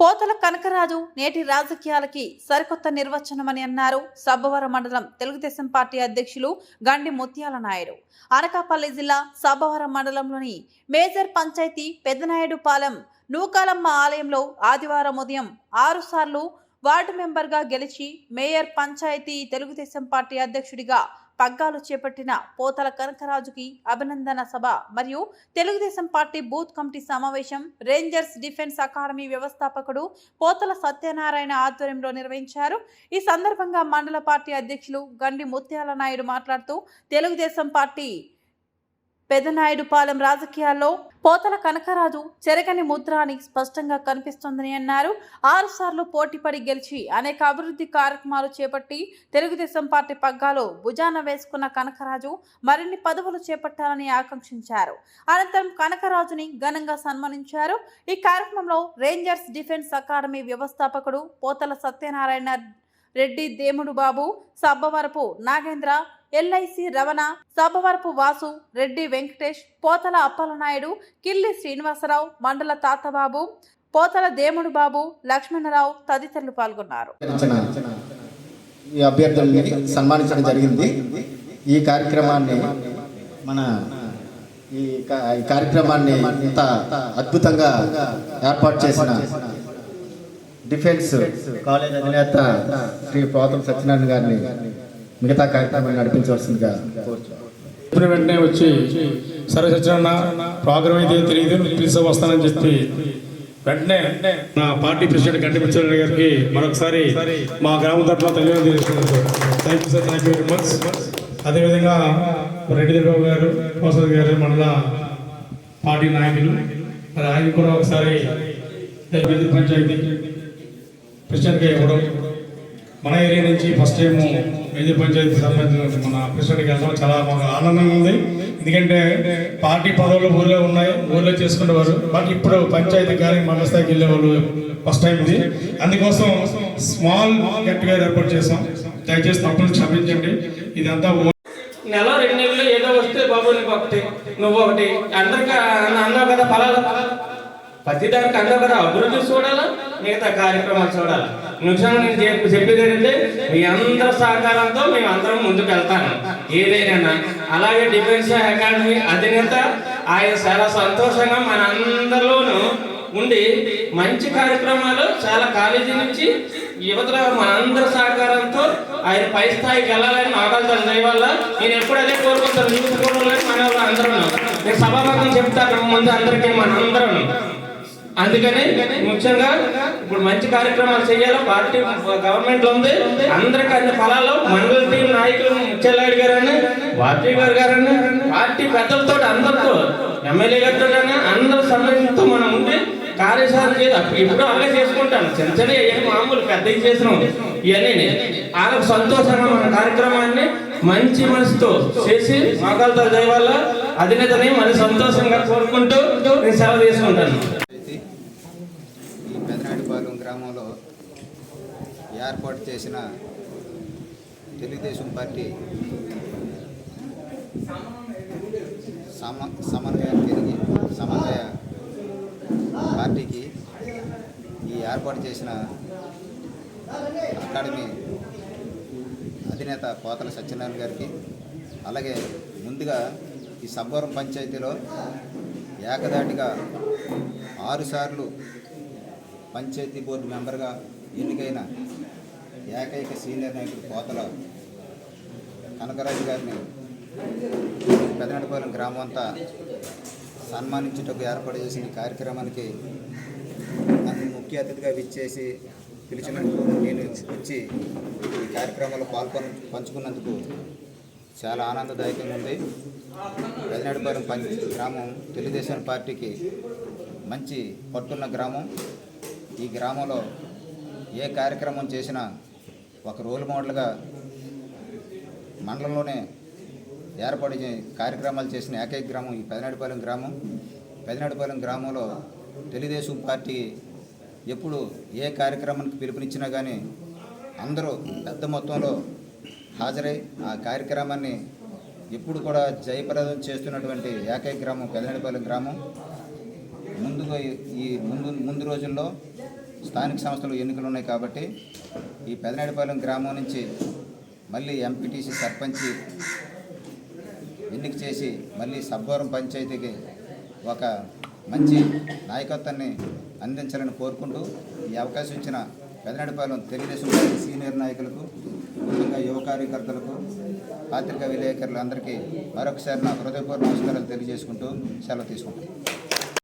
పోతల కనకరాజు నేటి రాజకీయాలకి సరికొత్త నిర్వచనమని అన్నారు. సబ్బవరం మండలం తెలుగుదేశం పార్టీ అధ్యక్షులు గండి ముత్యాల నాయుడు. అనకాపల్లి జిల్లా సబ్బవరం మండలంలోని మేజర్ పంచాయతీ పెద్దనాయుడుపాలెం నూకాలమ్మ ఆలయంలో ఆదివారం ఉదయం ఆరుసార్లు వార్డు మెంబర్గా గెలిచి మేయర్ పంచాయతీ తెలుగుదేశం పార్టీ అధ్యక్షుడిగా పగ్గాలు చేపట్టిన పోతల కనకరాజుకి అభినందన సభ మరియు తెలుగుదేశం పార్టీ బూత్ కమిటీ సమావేశం రేంజర్స్ డిఫెన్స్ అకాడమీ వ్యవస్థాపకుడు పోతల సత్యనారాయణ ఆధ్వర్యంలో నిర్వహించారు. ఈ సందర్భంగా మండల పార్టీ అధ్యక్షులు గండి ముత్యాల నాయుడు మాట్లాడుతూ తెలుగుదేశం పార్టీ పెదనాయుడుపాలెం రాజకీయాల్లో పోతల కనకరాజు చెరగని ముద్ర అని స్పష్టంగా కనిపిస్తోందని అన్నారు. ఆరు సార్లు పోటీపడి గెలిచి అనేక అభివృద్ధి కార్యక్రమాలు చేపట్టి తెలుగుదేశం పార్టీ పగ్గాలో భుజాన వేసుకున్న కనకరాజు మరిన్ని పదవులు చేపట్టాలని ఆకాంక్షించారు. అనంతరం కనకరాజుని ఘనంగా సన్మానించారు. ఈ కార్యక్రమంలో రేంజర్స్ డిఫెన్స్ అకాడమీ వ్యవస్థాపకుడు పోతల సత్యనారాయణ రెడ్డి దేముడు బాబు సబ్బవరపు నాగేంద్ర ఎల్ఐసి రమణ సబ్బవరపు వాసు రెడ్డి వెంకటేష్ పోతల అప్పలనాయుడు కిల్లి శ్రీనివాసరావు మండల తాతబాబు పోతల దేముడు బాబు లక్ష్మణరావు తదితరులు పాల్గొన్నారు. ఈ అభ్యర్థుల్ని సన్మానించడం జరిగింది. ఈ కార్యక్రమాన్ని మన ఈ ఈ కార్యక్రమాన్ని ఇంత అద్భుతంగా ఏర్పాటు చేసిన డిఫెన్స్ కాలేజ్ అధినేత శ్రీ పోతం సత్యనారాయణ గారిని మిగతా కార్యక్రమాన్ని నడిపించవలసిందిగా కోరుతున్నాను చెప్పిన వెంటనే వచ్చి సరే సత్యనారాయణ ప్రోగ్రామ్ అయితే తెలియదు నువ్వు పిలిచి వస్తానని చెప్పి వెంటనే నా పార్టీ ప్రెసిడెంట్ గంటి పిచ్చారెడ్డి గారికి మరొకసారి మా గ్రామం తరఫున ధన్యవాదాలు తెలుసుకున్నాను thank you sir thank you very much అదేవిధంగా రెడ్డి బాబు గారు ప్రసాద్ గారు మండల పార్టీ నాయకులు మరి ఆయన కూడా ఒకసారి పంచాయతీ ప్రెసిడెంట్గా ఇవ్వడం. మన ఏరియా నుంచి ఫస్ట్ టైము మేజర్ పంచాయతీ సంబంధించిన మన ప్రెసిడెంట్కి వెళ్ళడం చాలా మాకు ఆనందంగా ఉంది. ఎందుకంటే పార్టీ పదవులు ఊళ్ళో ఉన్నాయి ఊర్లో చేసుకునేవారు. బట్ ఇప్పుడు పంచాయతీ కానీ మండల స్థాయికి వెళ్ళేవాళ్ళు ఫస్ట్ టైం ఇది. అందుకోసం స్మాల్ గెట్ టుగెదర్ ఏర్పాటు చేసాం దయచేసి తప్పులు క్షమించండి. ఇదంతా నెల రెండు నెలలు ఏదో వస్తే బాబు నీకు ఒకటి. నువ్వు ఒకటి. అందరికీ అన్నావు కదా ఫలాలు. ప్రతిదానికి కదా అభివృద్ధి చూడాలా? మిగతా కార్యక్రమాలు చూడాలి? నిజంగా నేను చెప్పి చెప్పేది ఏంటంటే మీ అందరి సహకారంతో మేము అందరం ముందుకు వెళ్తాను. ఏదైనా. అలాగే డిఫెన్స్ అకాడమీ అధినేత ఆయన చాలా సంతోషంగా మన అందరిలోనూ ఉండి మంచి కార్యక్రమాలు చాలా కాలేజీ నుంచి యువతలో మన అందరి సహకారంతో ఆయన పై స్థాయికి వెళ్ళాలని నాగాలు దయ వల్ల నేను ఎప్పుడు అదే కోరుకుంటాను. యూత్ మన అందరం. నేను సభాముఖం చెప్తాను. ముందు అందరికీ మన అందరం. అందుకని ముఖ్యంగా ఇప్పుడు మంచి కార్యక్రమాలు చేయాలి పార్టీ గవర్నమెంట్లో ఉంది. అందరికి అన్ని ఫలాలు మండల టీం నాయకులు ముత్యాలాడి గారని పార్టీ గారు గారని పార్టీ పెద్దలతో అందరితో ఎమ్మెల్యే గారితో అందరి సమయంతో మనం ఉండి కార్యశాల చేయాలి ఇప్పుడు అలాగే చేసుకుంటాను. చిన్న చిన్న మామూలు పెద్ద చేసినాం ఇవన్నీ వాళ్ళకు సంతోషంగా మన కార్యక్రమాన్ని మంచి మనసుతో చేసి మాకాలతో దయ వల్ల అధినేతని మరి సంతోషంగా కోరుకుంటూ నేను సెలవు తీసుకుంటాను. గ్రామంలో ఏర్పాటు చేసిన తెలుగుదేశం పార్టీ సమ సమన్వయానికి సమన్వయ పార్టీకి ఈ ఏర్పాటు చేసిన అకాడమీ అధినేత కోతల సత్యనారాయణ గారికి అలాగే ముందుగా ఈ సబ్బవరం పంచాయతీలో ఏకదాటిగా ఆరుసార్లు పంచాయతీ బోర్డు మెంబర్గా ఎన్నికైన ఏకైక సీనియర్ నాయకుడు పోతల కనకరాజు గారిని పెదనటిపాలెం గ్రామం అంతా సన్మానించుటకు ఏర్పాటు చేసిన కార్యక్రమానికి నన్ను ముఖ్య అతిథిగా విచ్చేసి పిలిచినందుకు నేను వచ్చి ఈ కార్యక్రమంలో పాల్గొని పంచుకున్నందుకు చాలా ఆనందదాయకంగా ఉంది. పెదనాడిపాలెం పంచ గ్రామం తెలుగుదేశం పార్టీకి మంచి పట్టున్న గ్రామం. ఈ గ్రామంలో ఏ కార్యక్రమం చేసినా ఒక రోల్ మోడల్గా మండలంలోనే ఏర్పాటు కార్యక్రమాలు చేసిన ఏకైక గ్రామం ఈ పెదనాడిపాలెం గ్రామం. పెదనాడిపాలెం గ్రామంలో తెలుగుదేశం పార్టీ ఎప్పుడు ఏ కార్యక్రమానికి పిలుపునిచ్చినా కానీ అందరూ పెద్ద మొత్తంలో హాజరై ఆ కార్యక్రమాన్ని ఎప్పుడు కూడా జయప్రదం చేస్తున్నటువంటి ఏకైక గ్రామం పెదనాడిపాలెం గ్రామం. ముందుగా ఈ- ఈ ముందు ముందు రోజుల్లో స్థానిక సంస్థలు ఎన్నికలు ఉన్నాయి కాబట్టి ఈ పెదనాడిపాలెం గ్రామం నుంచి మళ్ళీ ఎంపీటీసీ సర్పంచి ఎన్నిక చేసి మళ్ళీ సబ్బవరం పంచాయతీకి ఒక మంచి నాయకత్వాన్ని అందించాలని కోరుకుంటూ ఈ అవకాశం ఇచ్చిన పెదనాడిపాలెం తెలుగుదేశం పార్టీ సీనియర్ నాయకులకు ముఖ్యంగా యువ కార్యకర్తలకు పాత్రికా విలేకరులందరికీ మరొకసారి నా హృదయపూర్వ నమస్కారాలు తెలియజేసుకుంటూ సెలవు తీసుకుంటాను